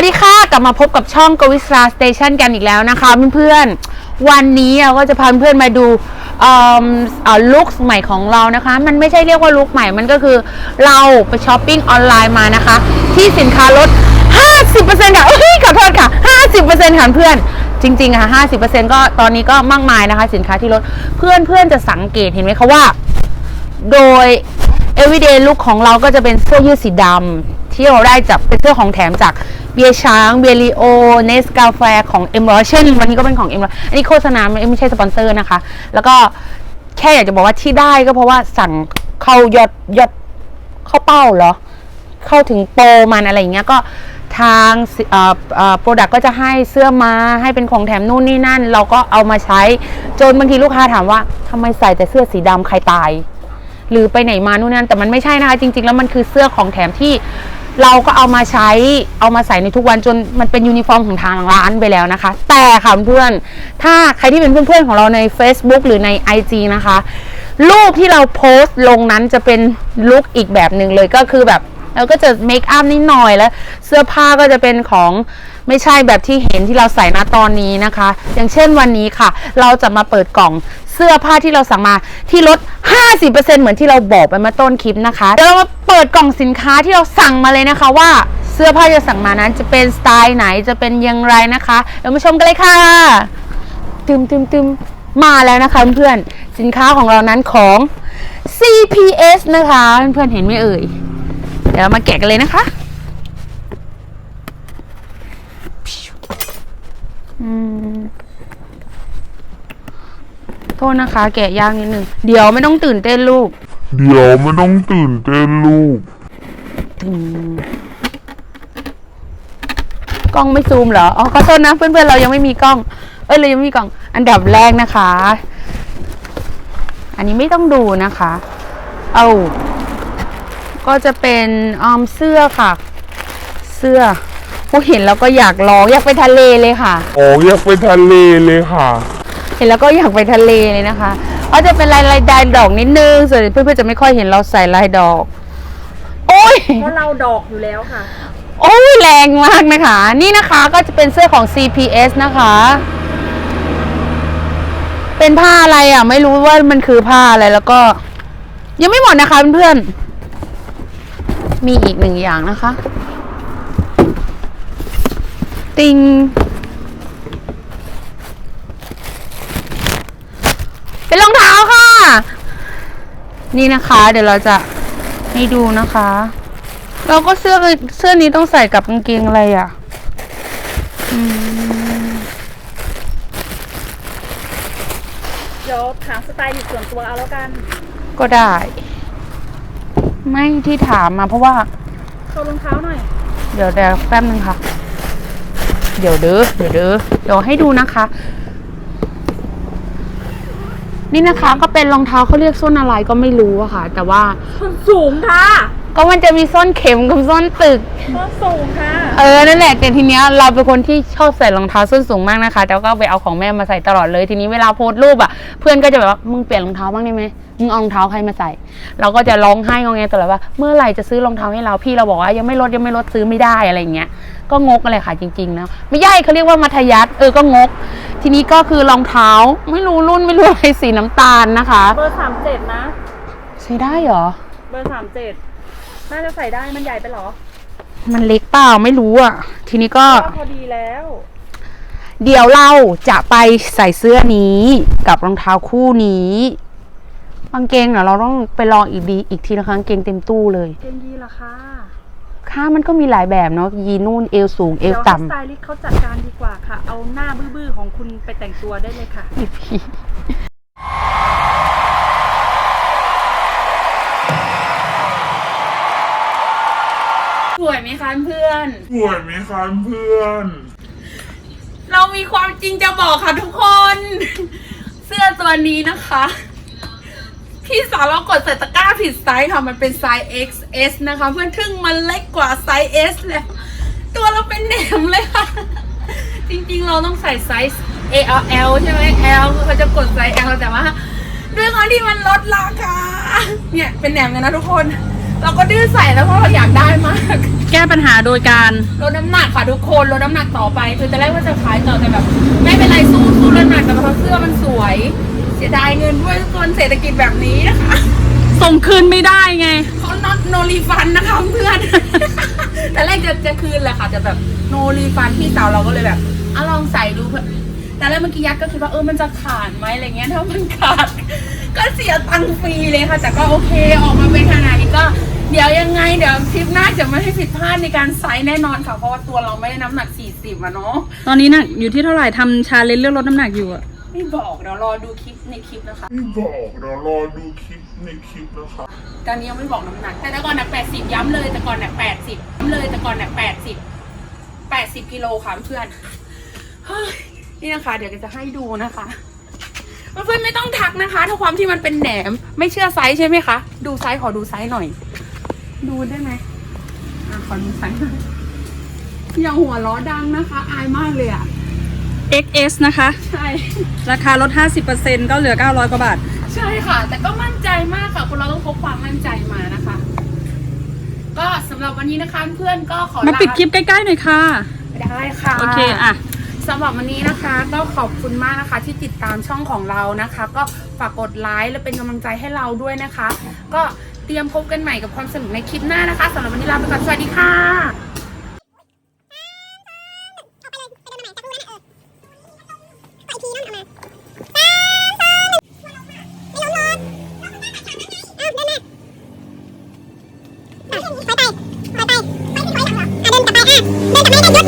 วัสดีค่ะ กลับมาพบกับช่องกวิสราสเตชันกันอีกแล้วนะคะเพื่อนๆ วันนี้เราก็จะพาเพื่อนมาดูลุคใหม่ของเรานะคะ มันไม่ใช่เรียกว่าลุคใหม่ มันก็คือเราไปช้อปปิ้งออนไลน์มานะคะ ที่สินค้าลด 50%ค่ะเอ้ยขอโทษค่ะ 50%ค่ะเพื่อนจริงๆค่ะ50%ก็ตอนนี้ก็มากมายนะคะ สินค้าที่ลดเพื่อนๆจะสังเกตเห็นไหมคะว่า โดย everyday look ของเราก็จะเป็นเสื้อยืดสีดำ ที่เราได้จากเป็นเสื้อของแถมจากเบียช้างเบียร์ลีโอเนสกาแฟของเอ็มรอเช่นวันนี้ก็เป็นของเอ็มรออันนี้โฆษณาไม่ไม่ใช่สปอนเซอร์นะคะ แล้วก็แค่อยากจะบอกว่าที่ได้ก็เพราะว่าสั่งเข้ายอดยอดเข้าเป้าเหรอ เข้าถึงโปรมันอะไรอย่างเงี้ยก็ทางโปรดักก็จะให้เสื้อมาให้เป็นของแถมนู่นนี่นั่น เราก็เอามาใช้ จนบางทีลูกค้าถามว่าทำไมใส่แต่เสื้อสีดำใครตาย หรือไปไหนมานู่นนั่นแต่มันไม่ใช่นะคะ จริง ๆ แล้วมันคือเสื้อของแถมที่ เราก็เอามาใช้เอามาใส่ในทุกวันจนมันเป็นยูนิฟอร์มของทางร้านไปแล้วนะคะ แต่ค่ะเพื่อนถ้าใครที่เป็นเพื่อนๆของเราใน Facebook หรือใน IG นะคะ รูปที่เราโพสต์ลงนั้นจะเป็นลุคอีกแบบหนึ่งเลยก็คือแบบเราก็จะเมคอัพนิดหน่อยแล้วเสื้อผ้าก็จะเป็นของไม่ใช่แบบที่เห็นที่เราใส่ณตอนนี้นะคะ อย่างเช่นวันนี้ค่ะ เราจะมาเปิดกล่อง เสื้อผ้าที่เราสั่งมาที่ลด 50%เหมือนที่เราบอกไปเมื่อต้นคลิปนะคะเดี๋ยวเรามาเปิดกล่องสินค้าที่เราสั่งมาเลยนะคะว่าเสื้อผ้าที่เราสั่งมานั้นจะเป็นสไตล์ไหนจะเป็นอยังไงนะคะเดี๋ยวมาชมกันเลยค่ะตึมตึมตึมมาแล้วนะคะเพื่อนๆสินค้าของเรานั้นของ CPS นะคะเพื่อนๆเห็นไหมเอ่ย เดี๋ยวมาแกะกันเลยนะคะอืม โทษนะคะ แกะยากนิดนึง เดี๋ยวไม่ต้องตื่นเต้นลูก เดี๋ยวไม่ต้องตื่นเต้นลูกอืมกล้องไม่ซูมเหรอ อ๋อขอโทษนะเพื่อนๆเรายังไม่มีกล้อง เอ้ยเรายังไม่มีกล้อง อันดับแรกนะคะ อันนี้ไม่ต้องดูนะคะ เอา ก็จะเป็นออมเสื้อค่ะ เสื้อผู้เห็นแล้วก็อยากลองอยากไปทะเลเลยค่ะอ๋ออยากไปทะเลเลยค่ะ เห็นแล้วก็อยากไปทะเลเลยนะคะก็จะเป็นลายลายดายดอกนิดนึงส่วนเพื่อนๆจะไม่ค่อยเห็นเราใส่ลายดอก โอ้ย เพราะเราดอกอยู่แล้วค่ะ โอ้ยแรงมากนะคะ นี่นะคะก็จะเป็นเสื้อของ CPS นะคะ เป็นผ้าอะไรอะ ไม่รู้ว่ามันคือผ้าอะไรแล้วก็ ยังไม่หมดนะคะเพื่อนๆมีอีกหนึ่งอย่างนะคะ ติง เป็นรองเท้าค่ะ นี่นะคะ เดี๋ยวเราจะให้ดูนะคะ เราก็เสื้อเสื้อนี้ต้องใส่กับกางเกงอะไรอะอืมเดี๋ยวถามสไตล์อยู่ส่วนตัวเอาแล้วกัน ก็ได้ ไม่ที่ถามมาเพราะว่าเข้ารองเท้าหน่อย เดี๋ยวเดี๋ยวแป๊บนึงค่ะ เดี๋ยวเด้อเดี๋ยวเด้อเดี๋ยวให้ดูนะคะ นี่นะคะก็เป็นรองเท้าเขาเรียกส้นอะไรก็ไม่รู้อะค่ะ แต่ว่าส้นสูงค่ะก็มันจะมีส้นเข็มกับส้นตึกส้นสูงค่ะ เออนั่นแหละแต่ทีเนี้ยเราเป็นคนที่ชอบใส่รองเท้าส้นสูงมากนะคะ แต่ก็ไปเอาของแม่มาใส่ตลอดเลย ทีนี้เวลาโพสต์รูปอะเพื่อนก็จะแบบว่ามึงเปลี่ยนรองเท้าบ้างได้ไหมมึงเอารองเท้าใครมาใส่ เราก็จะร้องไห้งอแงตลอดว่าเมื่อไหร่จะซื้อรองเท้าให้เราพี่เราบอกว่ายังไม่ลดยังไม่ลดซื้อไม่ได้อะไรอย่างเงี้ยก็งกอะไรค่ะจริงๆแล้วไม่ใช่เขาเรียกว่ามัธยัสถ์เออก็งก ทีนี้ก็คือรองเท้าไม่รู้รุ่นไม่รู้อะไรสีน้ำตาลนะคะ เบอร์สามเจ็ดนะ ใช้ได้เหรอ เบอร์สามเจ็ดน่าจะใส่ได้มันใหญ่ไปเหรอ มันเล็กเปล่าไม่รู้อะ ทีนี้ก็ ก็พอดีแล้ว เดี๋ยวเราจะไปใส่เสื้อนี้กับรองเท้าคู่นี้กางเกงเดี๋ยวเราต้องไปลองอีกดีอีกทีนะคะกางเกงเต็มตู้เลย เกงยีราคา ค่ามันก็มีหลายแบบเนาะยีนู่นเอวสูงเอเดี๋ยววให้ต่สไตลิสต์เขาจัดการดีกว่าค่ะ เอาหน้าบื้อๆของคุณไปแต่งตัวได้เลยค่ะำอีพีสวยไหมคะเพื่อนสวยไหมคะเพื่อน เรามีความจริงจะบอกค่ะทุกคน เสื้อตัวนี้นะคะ พี่สาวเรากดใส่ตะกร้าผิดไซส์ค่ะมันเป็นไซส์ XS นะคะ เพื่อนทึ่งมันเล็กกว่าไซส์ S แล้ว ตัวเราเป็นแหนมเลยค่ะ จริงๆเราต้องใส่ไซส์ AL ใช่ไหม L คือเขาจะกดไซส์ L แต่ว่าด้วยความที่มันลดราคาเนี่ยเป็นแหนมเลยนะทุกคน เราก็ดื้อใส่แล้วเพราะเราอยากได้มากแก้ปัญหาโดยการลดน้ำหนักค่ะทุกคนลดน้ำหนักต่อไป คือตอนแรกว่าจะขายต่อแต่แบบ ไม่เป็นไรสู้สู้ลดน้ำหนักแต่เพราะเสื้อมันสวย เสียดายเงินด้วยทุกคนเศรษฐกิจแบบนี้นะคะส่งคืนไม่ได้ไง เขานอตโนรีฟันนะคะเพื่อน แต่แรกจะจะคืนแหละค่ะจะแบบโนรีฟันพี่สาวเราก็เลยแบบเอาลองใส่ดูเพื่อแต่แรกเมื่อกี้ยัดก็คิดว่าเออมันจะขาดไหมอะไรเงี้ยถ้ามันขาด ก็เสียตังค์ฟรีเลยค่ะ แต่ก็โอเคออกมาเป็นขนาดนี้ก็เดี๋ยวยังไงเดี๋ยวทริปหน้าจะไม่ให้ผิดพลาดในการไซส์แน่นอนค่ะเพราะว่าตัวเราไม่ได้น้ำหนัก40อะเนาะตอนนี้น่ะอยู่ที่เท่าไหร่ทำชาเลนจ์เรื่องลดน้ำหนักอยู่อะ ไม่บอกเดี๋ยวรอดูคลิปในคลิปนะคะ ไม่บอกเดี๋ยวรอดูคลิปในคลิปนะคะตอนนี้ยังไม่บอกน้ำหนัก แต่แต่ก่อนหนัก80 ย้ำเลยแต่ก่อนหนัก80ย้ำเลยแต่ก่อนหนัก80 80กิโลค่ะเพื่อนเฮ้ยนี่นะคะ เดี๋ยวจะให้ดูนะคะเพื่อนๆไม่ต้องทักนะคะถ้าความที่มันเป็นแหนม ไม่เชื่อไซส์ใช่ไหมคะ ดูไซส์ขอดูไซส์หน่อย ดูได้ไหมอะขอดูไซส์หน่อยอย่าหัวล้อดังนะคะ อายมากเลยอะ XS นะคะ ใช่ ราคาลด 50%ก็เหลือ 900 กว่าบาท ใช่ค่ะ แต่ก็มั่นใจมากค่ะคนเราต้องพกความมั่นใจมานะคะ ก็สำหรับวันนี้นะคะเพื่อนก็ขอมาลปิดคลิปใกล้ๆหน่อยค่ะ ได้ค่ะ โอเคอะ สำหรับวันนี้นะคะก็ขอบคุณมากนะคะที่ติดตามช่องของเรานะคะ ก็ฝากกดไลค์และเป็นกำลังใจให้เราด้วยนะคะ ก็เตรียมพบกันใหม่กับความสนุกในคลิปหน้านะคะสำหรับวันนี้ลาไปก่อนสวัสดีค่ะ เหรออ่